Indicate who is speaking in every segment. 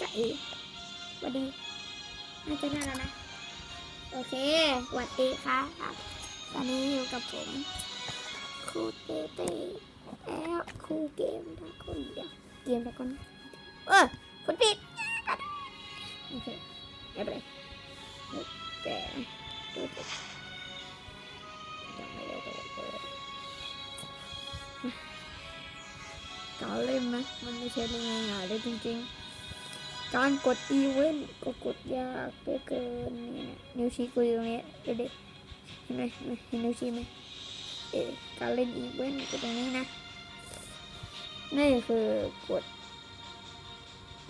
Speaker 1: จะเอสวัสดีน่าจะได้แล้วนะ โอเคสวัสดีครับตอนนี้อยู่กับผมครูเต้เต้แล้วครูเกมทุกคนเดียวเกมทุกคนเออคุณปิดโอเคไม่เป็นไรแต่ดูสิยังไม่ได้ตัวเปิดกาเล่นนะมันไม่ใช่เรื่องง่ายๆเลยจริงๆ การกดอีเวนต์ก็กดยากเเกินเนี่ยนิ้วชี้กูอยู่ตรงนี้เด็กเห็นไหมเห็นนิ้วชี้ไหมเอ๊การเล่นอีเวนต์ก็ตรงนี้นะนี่คือกด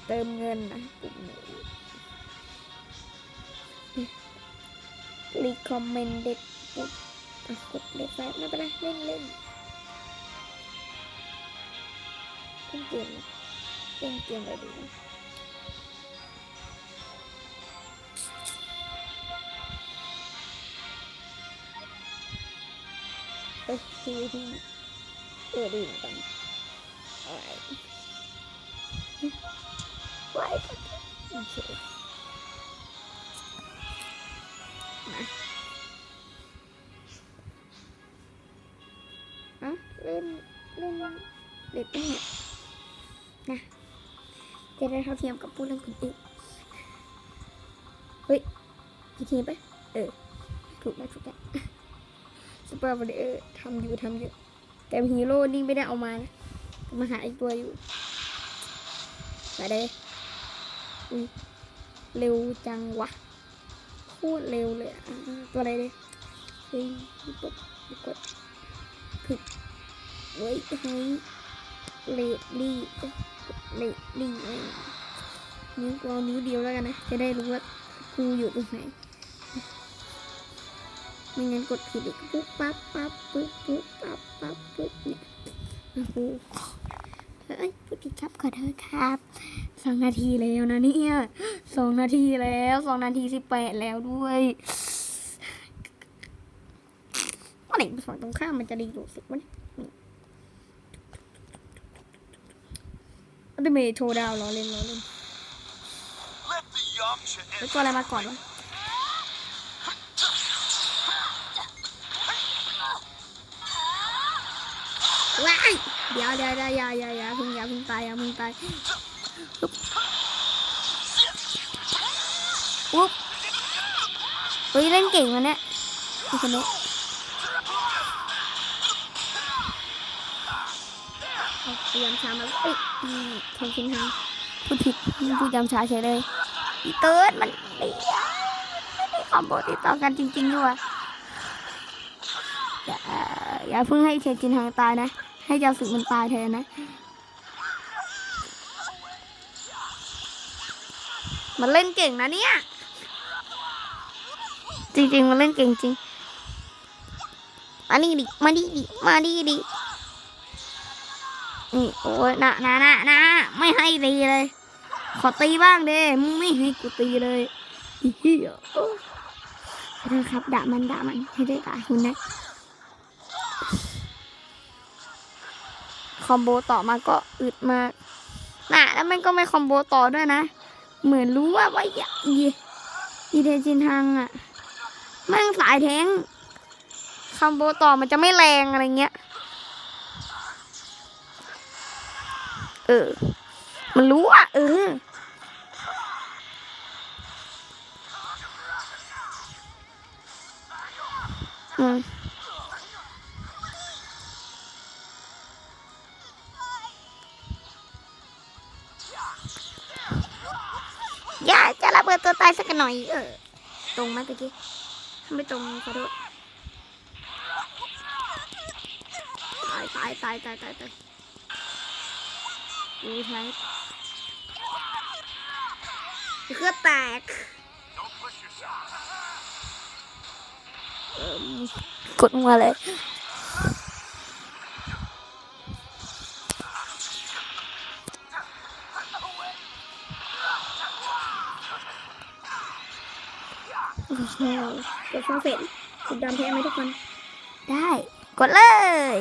Speaker 1: เติมเงินนะปุ่มนี้ recommended ปุ๊บกดเลขแฟไม่เป็นไรเล่นเล่นเล่นเกมเล่นเกมอะไรดีนะ ที่ที่เออดีเหมือนกันอะไรไว้โอเคมาอะเล่นเล่นเด็ดตั้งเนี่ยนะจะได้เท่าเทียมกับผู้เล่นคนอื่นเฮ้ยกี่ทีไปเออถูกแล้วถูกแล้ว สปาร์บอเออร์ทำอยู่ทำอยู่ แต่ฮีโร่นี่ไม่ได้เอามานะมาหาอีกตัวอยู่ไปเลยอุ้เร็วจังวะโคตรเร็วเลยอะตัวอะไรเลยเฮ้ยกดกดผิดเฮ้ยเฮ้ยเลดลี่เลดลี่เอ้ยนิ้วกเอานิ้วเดียวแล้วกันนะ จะได้รู้ว่ากูอยู่ตรงไหน ไม่งั้นกดผิดอีกปุ๊บปั๊บปั๊บปุ๊บปุ๊บปั๊บปั๊บปุ๊บเนี่ยโอ้โหเฮ้ยพูดผิดครับขอโทษครับสองนาทีแล้วนะเนี่ยสองนาทีแล้วสองนาทีสิบแปดแล้วด้วยว่าไหนฝั่งตรงข้ามมันจะดีรู้สึกวะเนี่ยอันเดอร์เมโชว์ดาวล้อเล่นล้อเล่นแล้วตัวอะไรมาก่อนวะ เดี๋ยวเดี๋ยวเดี๋ยวอย่าอย่าอย่าพึ่งอย่าพึ่งตายอย่าพึ่งตายปุ๊บปุ๊บเฮ้ยเล่นเก่งมันเนี่ยไอ้คนนี้พยายามช้ามาเอ้ยทำชิ้นทางพูดผิดพูดยำช้าเฉยเลยอีเติร์ดมันไม่ได้ไม่ได้คอมโบติดต่อกันจริงๆด้วยอย่าอย่าเพิ่งให้เชนจินทางตายนะ ให้เจ้าสึกมันตายแทนนะ มันเล่นเก่งนะเนี่ย จริงๆ มันเล่นเก่งจริง มาดิดิ มาดิดิ มาดิดิ นี่ โอ้ยนะนะนะนะไม่ให้ตีเลย ขอตีบ้างเด้มึงไม่ให้กูตีเลยอีเหี้ยโอ้ขอโทษครับด่ามันด่ามันให้ได้ด่าคุณนะ คอมโบต่อมาก็อึดมากน่ะแล้วมันก็ไม่คอมโบต่อด้วยนะ เหมือนรู้ว่าว่าอย่าอีอีเดจินทังอะแม่งสายแทงคอมโบต่อมันจะไม่แรงอะไรเงี้ย เออ มันรู้อะ เอออืม ตัวตายสักหน่อย เออ ตรงไหมตะกี้ไม่ตรงขอโทษตายตายตายตายตายตายดูใช้เครื่องแตกกดมาเลย กดฟ้าเฟตกดดำแพ้ไหมทุกคน ได้ กดเลย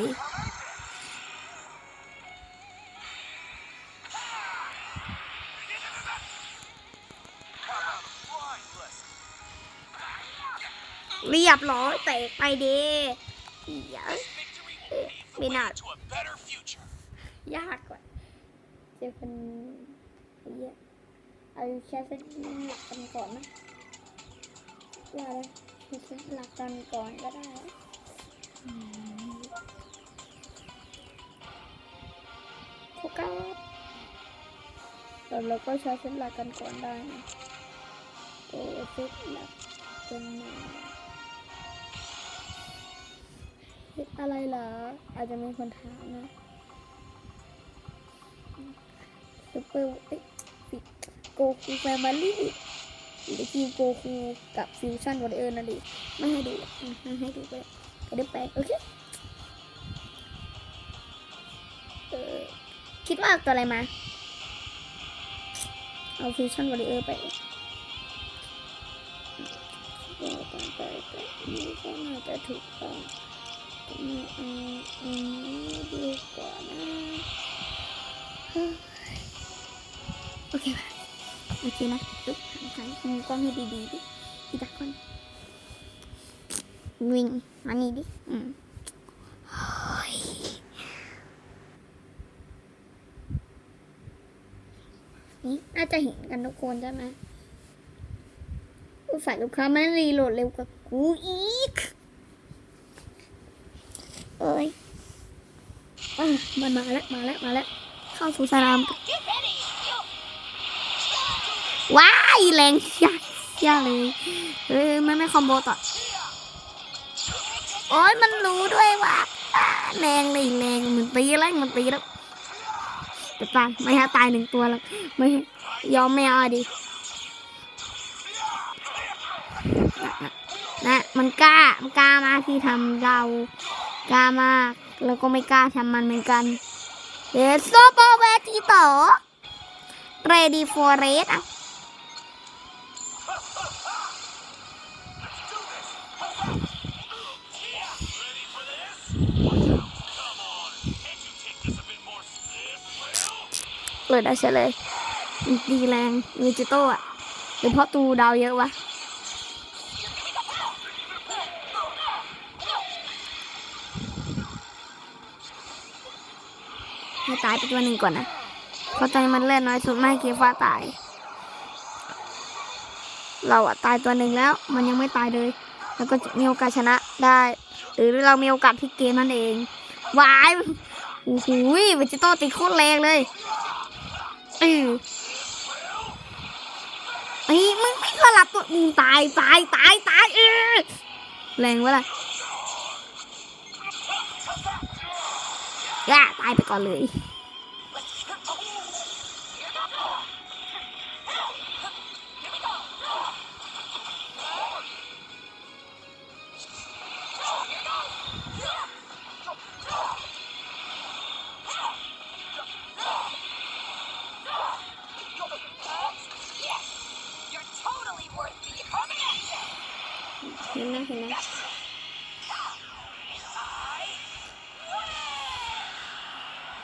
Speaker 1: เรียบร้อยเตะไปเดีย
Speaker 2: ไม่น่า
Speaker 1: ยากกว่าเจอคนเยอะเอาแค่สักหนักกันก่อนนะ ว่าเลยค่เส้นหลักกันก่อนก็ได้โฟกัสแต่เราก็ใช้เส้นหลักกันก่อนได้นะโอ้เส้นหลักกันมาเฮ็ดอะไรเหรอ อาจจะมีคนถามนะซูเปอร์เอ้ยโกคูแฟมิลี่ หรือทีมโกคูกับฟิวชั่นวอร์เออร์นั่นดิไม่ให้ดูไม่ให้ดูไปก็ได้แปโอเคเออคิดว่าอาตัวอะไรมา เอาฟิวชั่นวอร์เออร์ไปเอต้องไปแต่นี่ก็น่าจะถูกต้องอืมอืมอืมดีกว่านะโอเค โอเคนะปึ๊บหันหันมุมกล้องให้ดีๆดิอีตาคนวิ่งมานี่ดิอืมเฮ้ยนี่น่าจะเห็นกันทุกคนใช่ไหมผู้ฝ่ายลูกค้ามันรีโหลดเร็วกว่ากูอีก เอ้ยอะมันมาแล้ว มาแล้ว มาแล้ว เข้าสู่สนาม
Speaker 3: Get ready!
Speaker 1: ว้ายแรงยากยากเลย เออมันไม่คอมโบต่อ โอ้ยมันรู้ด้วยว่าแรงเลยแรงมันตีแล้วมันตีแล้วจะตายไม่ให้ตายหนึ่งตัวแล้วไม่ยอมไม่เอาดินะนะมันกล้ามันกล้ามากที่ทำเรากล้ามาก แล้วก็ไม่กล้าทำมันเหมือนกันเดโซโปเวติโต ready for raid อะ เลยได้เฉลยดีแรงมีจิโต้อะหรือเพราะตูดาวเยอะวะให้ตายไปตัวหนึ่งก่อนนะเพราะตอนนี้มันเลื่อนน้อยสุดไม่ให้คีฟ้าตาย เราอะตายตัวหนึ่งแล้ว มันยังไม่ตายเลย แล้วก็มีโอกาสชนะได้ หรือเรามีโอกาสพลิกเกมนั่นเองวายโอ้โหเวจิโต้ติดโคตรแรงเลย เออไอ้ยมึงไม่ก็รับตัวมึงตายตายตายตายเออแรงวะล่ะย่าตายไปก่อนเลย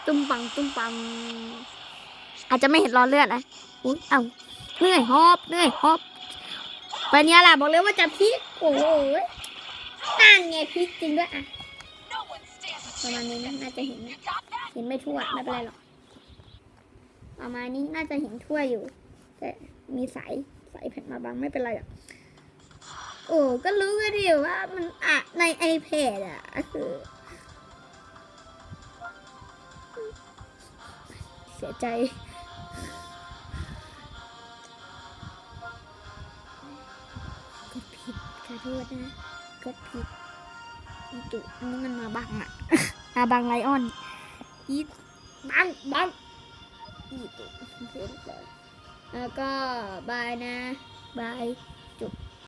Speaker 1: ตุ้มปังตุ้มปัง อาจจะไม่เห็นรอเลือดนะอุ้ยเอ้าเหนื่อยหอบเหนื่อยหอบไปเนี้ยแหละบอกเลยว่าจะพลิกโอ้โหนั่นไงพลิกจริงด้วยอะประมาณนี้นะน่าจะเห็นนะเห็นไม่ทั่วไม่เป็นไรหรอกประมาณนี้น่าจะเห็นทั่วอยู่ แต่มีสายสายแผ่นมาบังไม่เป็นไรหรอกโอ้ก็รู้กันดิว่ามันอะใน iPad อะเอ สียใจกดผิดขอโทษนะกดผิดอีตุอันนี้มันมาบังอะมาบังไลออน อีบังบังอีตุแล้วก็บายนะบาย